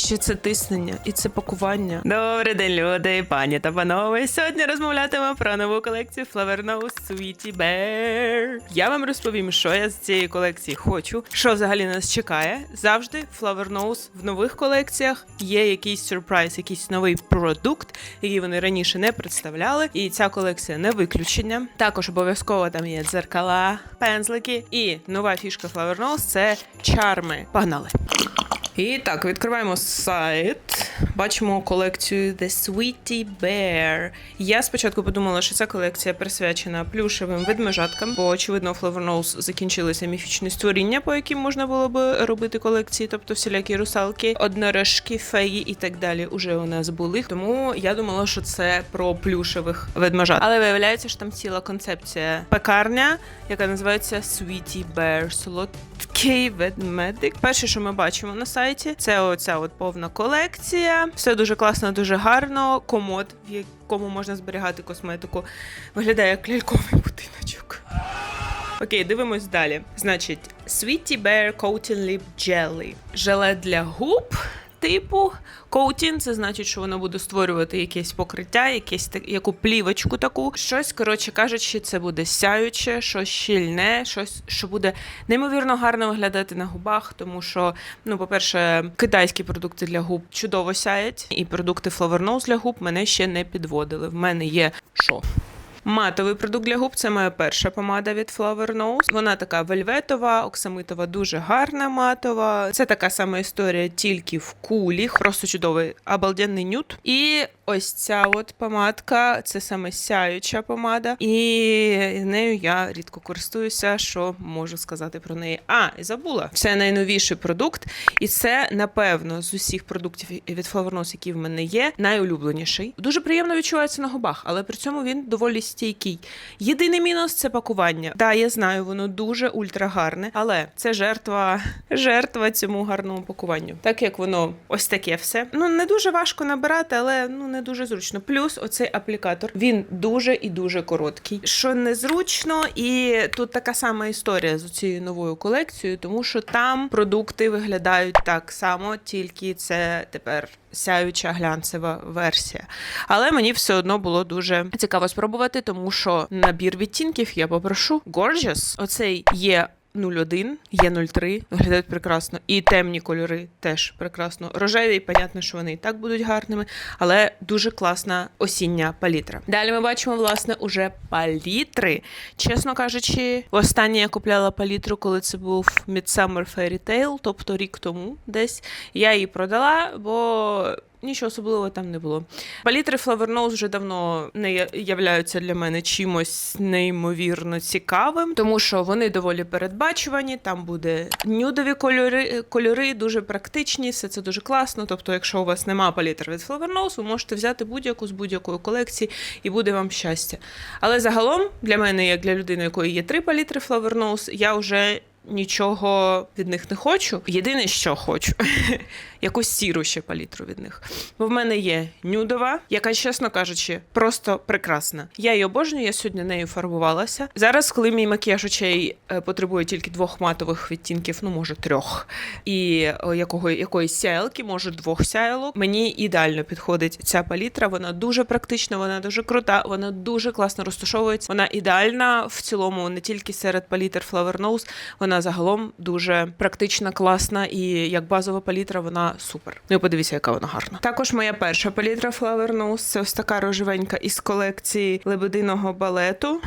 ще це тиснення, і це пакування. Добрий день, люди, пані та панове. Сьогодні розмовлятимемо про нову колекцію Flower Nose Sweetie Bear. Я вам розповім, що я з цієї колекції хочу, що взагалі нас чекає. Завжди Flower Nose в нових колекціях є якийсь сюрприз, якийсь новий продукт, який вони раніше не представляли. І ця колекція не виключення. Також обов'язково там є дзеркала, пензлики. І нова фішка Flower Nose – це чарми. Погнали! І так, відкриваємо сайт. Бачимо колекцію The Sweetie Bear. Я спочатку подумала, що ця колекція присвячена плюшевим ведмежаткам, бо очевидно, Flower Nose закінчилися міфічні створіння, по яким можна було би робити колекції, тобто всілякі русалки, однорожки, феї і так далі. Уже у нас були. Тому я думала, що це про плюшевих ведмежат. Але виявляється, що там ціла концепція пекарня, яка називається Sweetie Bear. Солодкий ведмедик. Перше, що ми бачимо на сайті, це оця от повна колекція. Все дуже класно, дуже гарно. Комод, в якому можна зберігати косметику, виглядає як ляльковий будиночок. Окей, дивимось далі. Значить, Sweetie Bear Coating Lip Jelly. Желе для губ. Типу коутін, це значить, що воно буде створювати якесь покриття, якесь яку плівочку таку. Щось, коротше кажучи, це буде сяюче, щось щільне, щось, що буде неймовірно гарно виглядати на губах, тому що, ну, по-перше, китайські продукти для губ чудово сяють, і продукти Flower Nose для губ мене ще не підводили. В мене є що? Матовий продукт для губ це моя перша помада від Flower Nose. Вона така вельветова, оксамитова, дуже гарна матова. Це така сама історія, тільки в кулі. Просто чудовий обалденний нюд. І ось ця от помадка, це саме сяюча помада. І нею я рідко користуюся, що можу сказати про неї. А, і забула. Це найновіший продукт, і це, напевно, з усіх продуктів від Flower Nose, які в мене є, найулюбленіший. Дуже приємно відчувається на губах, але при цьому він доволі стійкий. Єдиний мінус це пакування. Да, я знаю, воно дуже ультрагарне, але це жертва, жертва цьому гарному пакуванню. Так як воно ось таке все. Ну не дуже важко набирати, але ну не дуже зручно. Плюс оцей аплікатор він дуже і дуже короткий, що незручно, і тут така сама історія з цією новою колекцією, тому що там продукти виглядають так само, тільки це тепер сяюча глянцева версія. Але мені все одно було дуже цікаво спробувати, тому що набір відтінків я попрошу Gorgeous. Оцей є 01, є 03, виглядають прекрасно. І темні кольори теж прекрасно. Рожеві, понятно, що вони і так будуть гарними, але дуже класна осіння палітра. Далі ми бачимо, власне, уже палітри. Чесно кажучи, востаннє я купляла палітру, коли це був Midsummer Fairy Tale, тобто рік тому десь. Я її продала, бо. Нічого особливого там не було. Палітри Nose вже давно не являються для мене чимось неймовірно цікавим, тому що вони доволі передбачувані. Там буде нюдові кольори, кольори дуже практичні, все це дуже класно. Тобто, якщо у вас нема палітр від Nose, ви можете взяти будь-яку з будь-якої колекції і буде вам щастя. Але загалом для мене, як для людини, якої є три палітри Nose, я вже нічого від них не хочу. Єдине, що хочу, якусь сіру ще палітру від них. Бо в мене є нюдова, яка, чесно кажучи, просто прекрасна. Я її обожнюю, я сьогодні нею фарбувалася. Зараз, коли мій макіяж очей е, потребує тільки двох матових відтінків, ну може трьох, і якого, якоїсь сяйлки, може двох сяйлок, мені ідеально підходить ця палітра. Вона дуже практична, вона дуже крута, вона дуже класно розташовується. Вона ідеальна в цілому, не тільки серед палітр Flower Nose, вона загалом дуже практична, класна і як базова палітра вона супер. Ну подивіться, яка вона гарна. Також моя перша палітра Flower Nose це ось така рожевенька із колекції лебединого балету.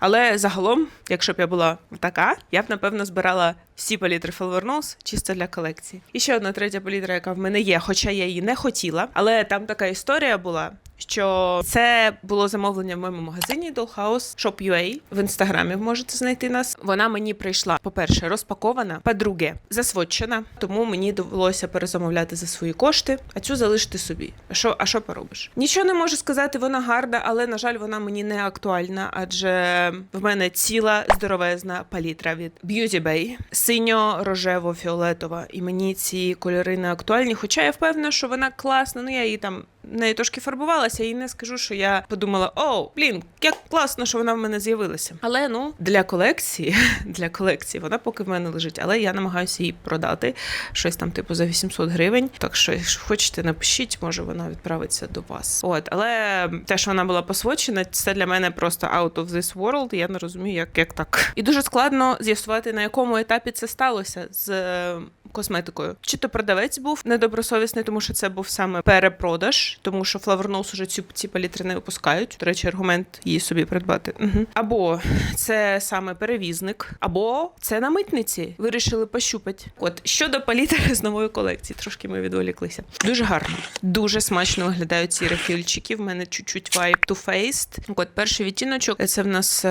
Але загалом, якщо б я була така, я б напевно збирала всі палітри Nose чисто для колекції. І ще одна третя палітра, яка в мене є, хоча я її не хотіла. Але там така історія була. Що це було замовлення в моєму магазині Dollhouse Shop.ua. В інстаграмі можете знайти нас. Вона мені прийшла, по-перше, розпакована, по-друге, засводчена, тому мені довелося перезамовляти за свої кошти, а цю залишити собі. А що, а що поробиш? Нічого не можу сказати, вона гарна, але на жаль, вона мені не актуальна, адже в мене ціла здоровезна палітра від Beauty Bay, синьо-рожево-фіолетова. І мені ці кольори не актуальні. Хоча я впевнена, що вона класна. Ну я її там нею трошки фарбувалася, і не скажу, що я подумала: о, блін, як класно, що вона в мене з'явилася. Але ну для колекції, для колекції вона поки в мене лежить, але я намагаюся її продати щось там, типу, за 800 гривень. Так що, якщо хочете, напишіть, може вона відправиться до вас. От, але те, що вона була посвочена, це для мене просто out of this world. Я не розумію, як, як так. І дуже складно з'ясувати, на якому етапі це сталося з. е, Косметикою, чи то продавець був недобросовісний, тому що це був саме перепродаж, тому що Nose уже ці, ці палітри не випускають. До речі, аргумент її собі придбати. Угу. Або це саме перевізник, або це на митниці. Вирішили пощупати. От щодо палітри з нової колекції, трошки ми відволіклися. Дуже гарно, дуже смачно виглядають ці рефільчики. В мене чуть-чуть vibe to faced. От перший відтіночок це в нас е,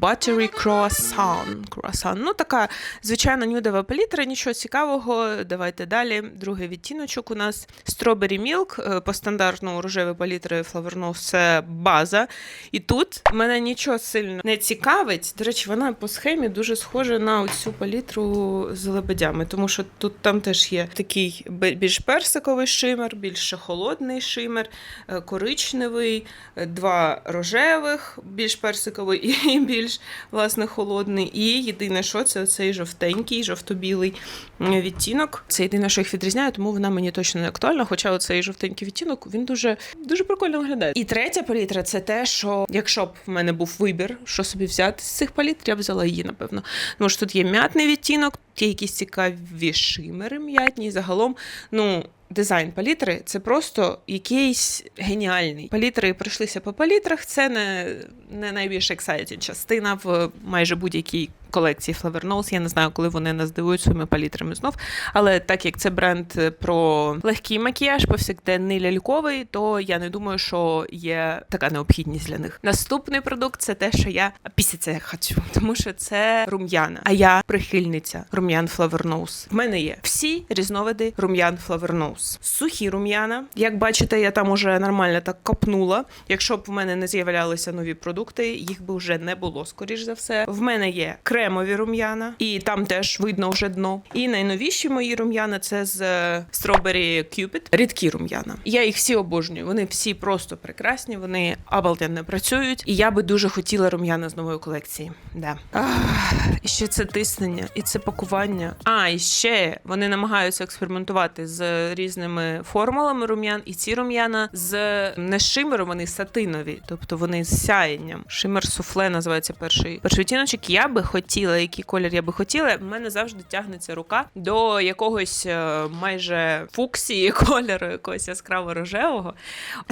Buttery Croissant. Croissant. Ну така звичайна нюдова палітра, нічого цікавого. Давайте далі. Другий відтіночок у нас Strawberry Milk. Е, По стандартному рожеві палітри Nose це база. І тут мене нічого сильно не цікавить. До речі, вона по схемі дуже схожа на цю палітру з лебедями, тому що тут там теж є такий більш персиковий шимер, більш холодний шимер, е, коричневий, е, два рожевих, більш персиковий і більш власне холодний. І єдине, що це цей жовтенький, жовто-білий е, відтінок. Це єдине, що їх відрізняє, тому вона мені точно не актуальна. Хоча оцей жовтенький відтінок він дуже дуже прикольно виглядає. І третя палітра це те, що якщо б в мене був вибір, що собі взяти з цих палітр, я б взяла її, напевно. Тому що тут є м'ятний відтінок, є якісь цікаві шимери м'ятні. І загалом, ну. Дизайн палітри це просто якийсь геніальний. Палітри пройшлися по палітрах. Це не, не найбільш exciting частина в майже будь-якій колекції Flower Nose. Я не знаю, коли вони нас дивують своїми палітрами знов. Але так як це бренд про легкий макіяж, повсякденний ляльковий, то я не думаю, що є така необхідність для них. Наступний продукт це те, що я після це хочу, тому що це рум'яна. А я прихильниця рум'ян Flower Nose. В мене є всі різновиди рум'ян Flower Nose. Сухі рум'яна. Як бачите, я там уже нормально так копнула. Якщо б в мене не з'являлися нові продукти, їх би вже не було, скоріш за все. В мене є кремові рум'яна, і там теж видно вже дно. І найновіші мої рум'яна це з е, Strawberry Cupid. Рідкі рум'яна. Я їх всі обожнюю. Вони всі просто прекрасні, вони обалденно працюють. І я би дуже хотіла рум'яна з нової колекції. Да. Ах, і ще це тиснення, і це пакування. А, і ще вони намагаються експериментувати з різними формулами рум'ян, і ці рум'яна з не шимером, вони сатинові, тобто вони з сяєнням. Шимер суфле називається перший відтіночок. Я би хотіла, який колір я би хотіла. В мене завжди тягнеться рука до якогось е, майже фуксії кольору, якогось яскраво рожевого.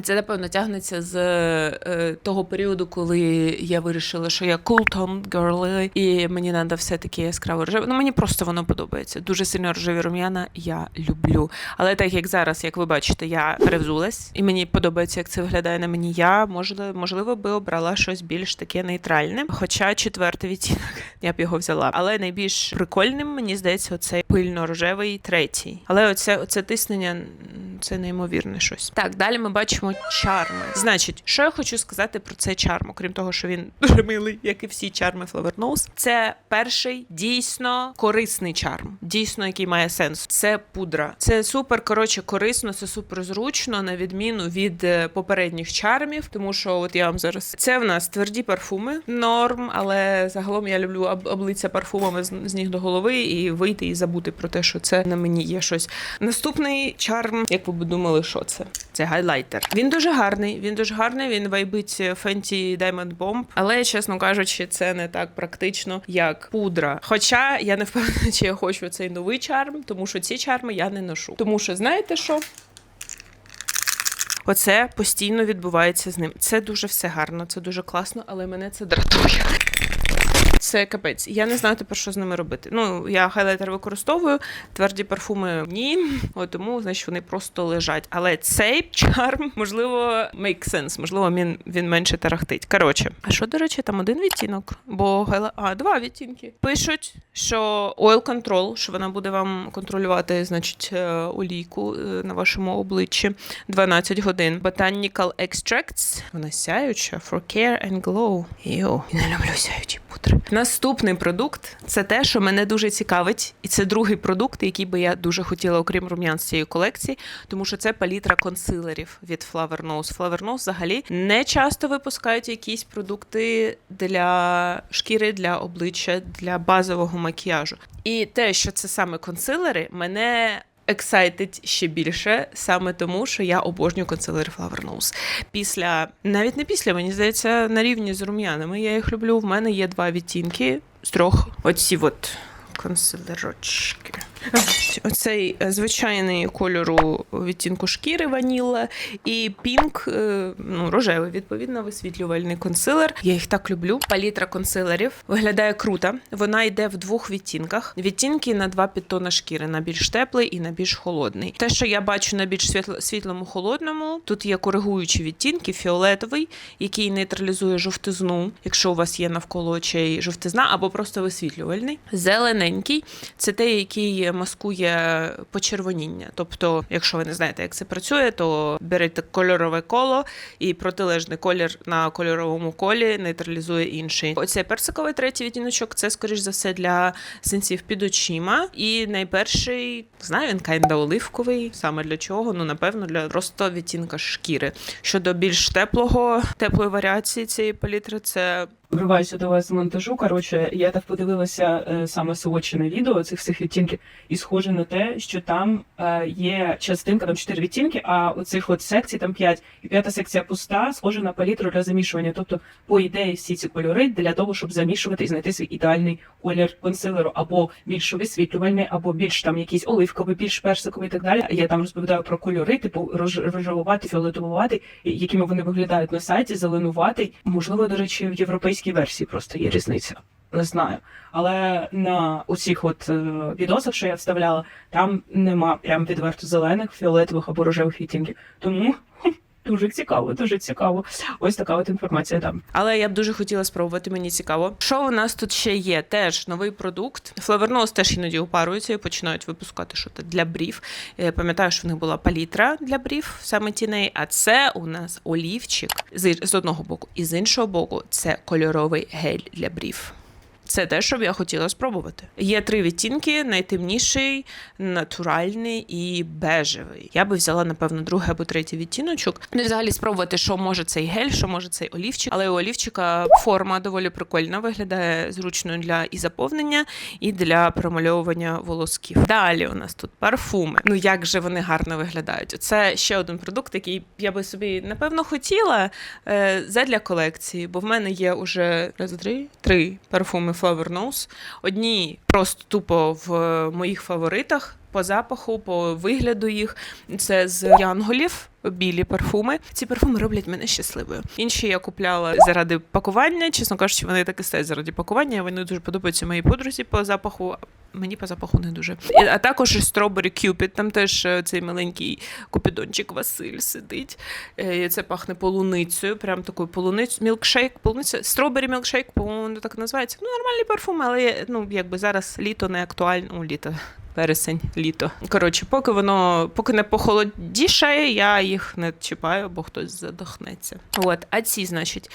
Це напевно тягнеться з е, того періоду, коли я вирішила, що я cool girly, і мені треба все таке яскраво рожеве. Ну мені просто воно подобається. Дуже сильно рожеві рум'яна я люблю. Але так як зараз, як ви бачите, я перевзулась, і мені подобається, як це виглядає на мені. Я можливо, можливо би обрала щось більш таке нейтральне. Хоча четвертий відтінок я б його взяла. Але найбільш прикольним мені здається, оцей пильно-рожевий третій. Але оце, оце тиснення це неймовірне щось. Так, далі ми бачимо чарми. Значить, що я хочу сказати про цей чарм, окрім того, що він дуже милий, як і всі чарми Flower Nose. Це перший дійсно корисний чарм, дійсно який має сенс. Це пудра. Це супер коротше корисно, це супер зручно, на відміну від е, попередніх чармів, тому що от я вам зараз це в нас тверді парфуми, норм, але загалом я люблю об- облитися парфумами з, з ніг до голови і вийти і забути про те, що це на мені є щось. Наступний чарм, як ви б що це? Це гайлайтер. Він дуже гарний. Він дуже гарний. Він вайбить Fenty Diamond Bomb, але чесно кажучи, це не так практично, як пудра. Хоча я не впевнена, чи я хочу цей новий чарм, тому що ці чарми я не ношу. Тому що знаєте що? Оце постійно відбувається з ним. Це дуже все гарно, це дуже класно, але мене це дратує. Це капець. Я не знаю тепер, що з ними робити. Ну, я хайлайтер використовую, тверді парфуми ні, от тому, значить, вони просто лежать. Але цей чарм, можливо, make sense, можливо, він, він менше тарахтить. Коротше, а що, до речі, там один відтінок? Бо гайла... А, два відтінки. Пишуть, що oil control, що вона буде вам контролювати, значить, е, олійку е, на вашому обличчі 12 годин. Botanical extracts. Вона сяюча for care and glow. Йо, я не люблю сяючі пудри. Наступний продукт це те, що мене дуже цікавить, і це другий продукт, який би я дуже хотіла, окрім рум'ян з цієї колекції, тому що це палітра консилерів від Flower Nose. Flower Nose взагалі не часто випускають якісь продукти для шкіри, для обличчя, для базового макіяжу. І те, що це саме консилери, мене. Ексайтить ще більше саме тому, що я обожнюю консилери Flower Nose. Після навіть не після, мені здається, на рівні з рум'янами. Я їх люблю. В мене є два відтінки з трьох. Оці от консилерочки. Оцей е, звичайний кольору відтінку шкіри ваніла і пінк, е, ну рожевий, відповідно, висвітлювальний консилер. Я їх так люблю. Палітра консилерів виглядає круто. Вона йде в двох відтінках. Відтінки на два підтона шкіри, на більш теплий і на більш холодний. Те, що я бачу на більш світло, світлому холодному, тут є коригуючі відтінки, фіолетовий, який нейтралізує жовтизну, якщо у вас є навколо очей жовтизна, або просто висвітлювальний. Зелененький це той, який маскує почервоніння. Тобто, якщо ви не знаєте, як це працює, то берете кольорове коло і протилежний колір на кольоровому колі нейтралізує інший. Оцей персиковий третій відтіночок це, скоріш за все, для синців під очима. І найперший, знаю, він кайда оливковий. Саме для чого? Ну, напевно, для просто відтінка шкіри. Щодо більш теплого, теплої варіації цієї палітри, це Вриваюся до вас з монтажу. Коротше, я так подивилася е, саме силочене відео цих всіх відтінків, і схоже на те, що там е, є частинка, там чотири відтінки, а оцих от секцій там п'ять. І п'ята секція пуста, схожа на палітру для замішування. Тобто, по ідеї, всі ці кольори для того, щоб замішувати і знайти свій ідеальний колір консилеру, або більш висвітлювальний, або більш там якийсь оливковий, більш персиковий і так далі. Я там розповідаю про кольори, типу рож- рожевуватий, фіолетовуватий, якими вони виглядають на сайті, зеленуватий. Можливо, до речі, в європейській версії просто є різниця. Не знаю. Але на усіх от е, відосах, що я вставляла, там нема прям відверто зелених, фіолетових або рожевих відтінків. Тому дуже цікаво, дуже цікаво. Ось така от інформація там. Але я б дуже хотіла спробувати, мені цікаво. Що у нас тут ще є? Теж новий продукт. Флавернос теж іноді упаруються і починають випускати щось для брів. Я пам'ятаю, що в них була палітра для брів, саме тіней, а це у нас олівчик з, одного боку, і з іншого боку, це кольоровий гель для брів. Це те, що я хотіла спробувати. Є три відтінки: найтемніший, натуральний і бежевий. Я би взяла, напевно, другий або третій відтіночок. Ну і взагалі спробувати, що може цей гель, що може цей олівчик. Але у олівчика форма доволі прикольна, виглядає зручною для і заповнення, і для промальовування волосків. Далі у нас тут парфуми. Ну як же вони гарно виглядають? Це ще один продукт, який я би собі напевно хотіла е, задля колекції, бо в мене є уже раз, три, три парфуми Flower Nose. Одні просто тупо в е, моїх фаворитах. По запаху, по вигляду їх це з янголів. Білі парфуми. Ці парфуми роблять мене щасливою. Інші я купляла заради пакування. Чесно кажучи, вони так і стають заради пакування. Вони дуже подобаються моїй подрузі по запаху. Мені по запаху не дуже. А також Strawberry Cupid, там теж е, цей маленький купідончик Василь сидить. Е, Це пахне полуницею, прям такою полуницею. Мілкшейк, полуниця. Strawberry Milkshake, по-моєму, так називається. Ну, нормальний парфум, але ну, якби зараз літо не актуально. Ну, літо. Вересень, літо. Коротше, поки воно поки не похолодішає, я їх не чіпаю, бо хтось задохнеться. От, а ці, значить,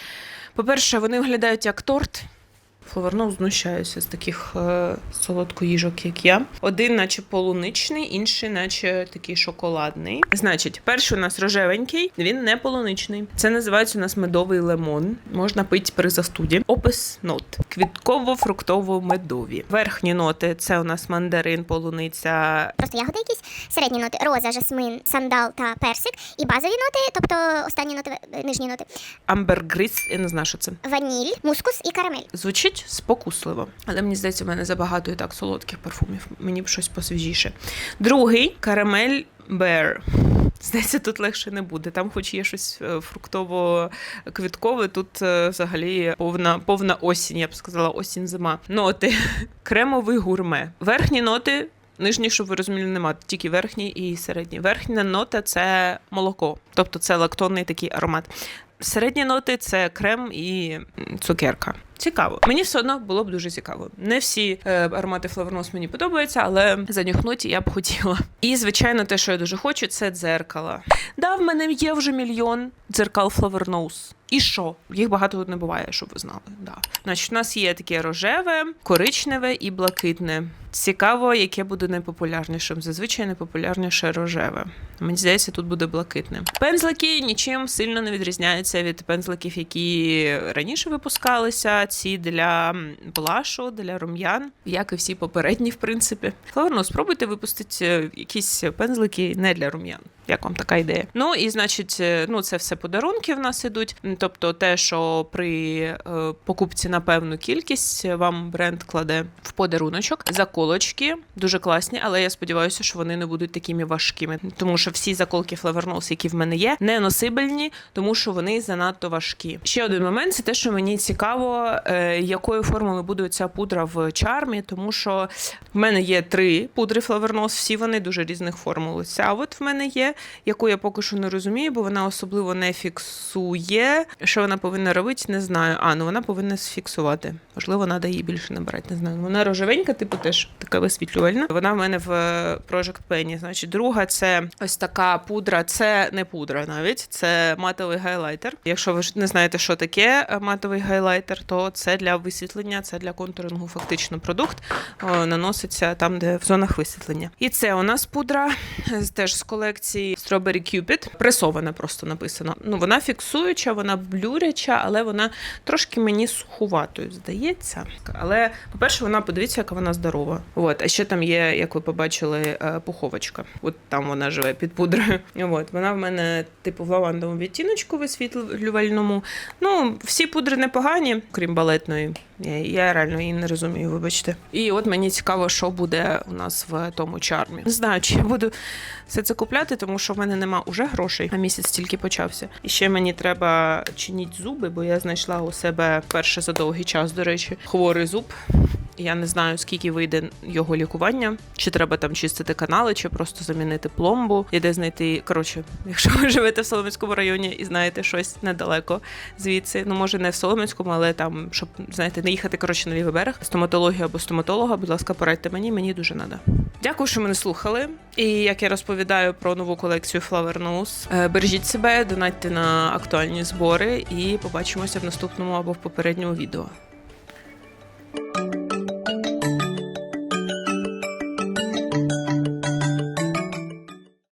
по-перше, вони виглядають як торт. Фловернов знущаюся з таких е, солодкоїжок, як я. Один, наче полуничний, інший, наче такий шоколадний. Значить, перший у нас рожевенький, він не полуничний. Це називається у нас медовий лимон. Можна пити при застуді. Опис нот: квітково-фруктово-медові. Верхні ноти це у нас мандарин, полуниця, Просто ягоди якісь середні ноти, роза, жасмин, сандал та персик. І базові ноти, тобто останні ноти, е, нижні ноти, амбергрис. Я не знаю, що це. ваніль, мускус і карамель. Звучить спокусливо, але мені здається, в мене забагато і так солодких парфумів. Мені б щось посвіжіше. Другий карамель Bear. Здається, тут легше не буде. Там, хоч є щось е, фруктово-квіткове, тут е, взагалі повна, повна осінь, я б сказала, осінь-зима. Ноти. Кремовий гурме. Верхні ноти. Нижні, щоб ви розуміли, нема, тільки верхній і середній. Верхня нота це молоко, тобто це лактонний такий аромат. Середні ноти це крем і цукерка. Цікаво. Мені все одно було б дуже цікаво. Не всі е, аромати Флавернос мені подобаються, але занюхнути я б хотіла. І звичайно, те, що я дуже хочу, це дзеркала. Да, в мене є вже мільйон дзеркал Флавернос. І що? Їх багато тут не буває, щоб ви знали. Да. Значить, у нас є таке рожеве, коричневе і блакитне. Цікаво, яке буде найпопулярнішим. Зазвичай найпопулярніше рожеве. Мені здається, тут буде блакитне. Пензлики нічим сильно не відрізняються від пензликів, які раніше випускалися. Ці для блашу, для рум'ян, як і всі попередні, в принципі. Флаверно, спробуйте випустити е, якісь пензлики не для рум'ян. Як вам така ідея? Ну і значить, е, ну це все подарунки в нас ідуть. Тобто, те, що при е, покупці на певну кількість вам бренд кладе в подаруночок. Заколочки дуже класні, але я сподіваюся, що вони не будуть такими важкими, тому що всі заколки Flavornose, які в мене є, не носибельні, тому що вони занадто важкі. Ще один момент це те, що мені цікаво, якою формою буде ця пудра в чармі, тому що в мене є три пудри Flavornose, всі вони дуже різних формул. Ця от в мене є, яку я поки що не розумію, бо вона особливо не фіксує. Що вона повинна робити, не знаю. А, ну вона повинна сфіксувати. Можливо, треба її більше набирати, не знаю. Вона рожевенька, типу, теж така висвітлювальна. Вона в мене в е, Project Penny. Значить, друга це ось така пудра. Це не пудра навіть, це матовий гайлайтер. Якщо ви ж не знаєте, що таке е, матовий гайлайтер, то це для висвітлення, це для контурингу фактично продукт. О, наноситься там, де в зонах висвітлення. І це у нас пудра е, теж з колекції Strawberry Cupid. Пресована просто написано. Ну вона фіксуюча, вона блюряча, але вона трошки мені сухуватою здається. Але, по-перше, вона подивіться, яка вона здорова. От, а ще там є, як ви побачили, е, пуховочка. От там вона живе під пудрою. От вона в мене типу в лавандовому відтіночку висвітлювальному. Ну, всі пудри непогані, крім балетної. Я, реально її не розумію, вибачте. І от мені цікаво, що буде у нас в тому чармі. Не знаю, чи я буду все це купляти, тому що в мене нема уже грошей, а місяць тільки почався. І ще мені треба чиніть зуби, бо я знайшла у себе перше за довгий час, до речі, хворий зуб. Я не знаю, скільки вийде його лікування, чи треба там чистити канали, чи просто замінити пломбу, і де знайти. Коротше, якщо ви живете в Солом'янському районі і знаєте щось недалеко звідси, ну може не в Солом'янському, але там, щоб знаєте, не їхати коротше на лівий берег, стоматологія або стоматолога. Будь ласка, порадьте мені, мені дуже треба. Дякую, що мене слухали. І як я розповідаю про нову колекцію Flower Nose, е, бережіть себе, донатьте на актуальні збори і побачимося в наступному або в попередньому відео.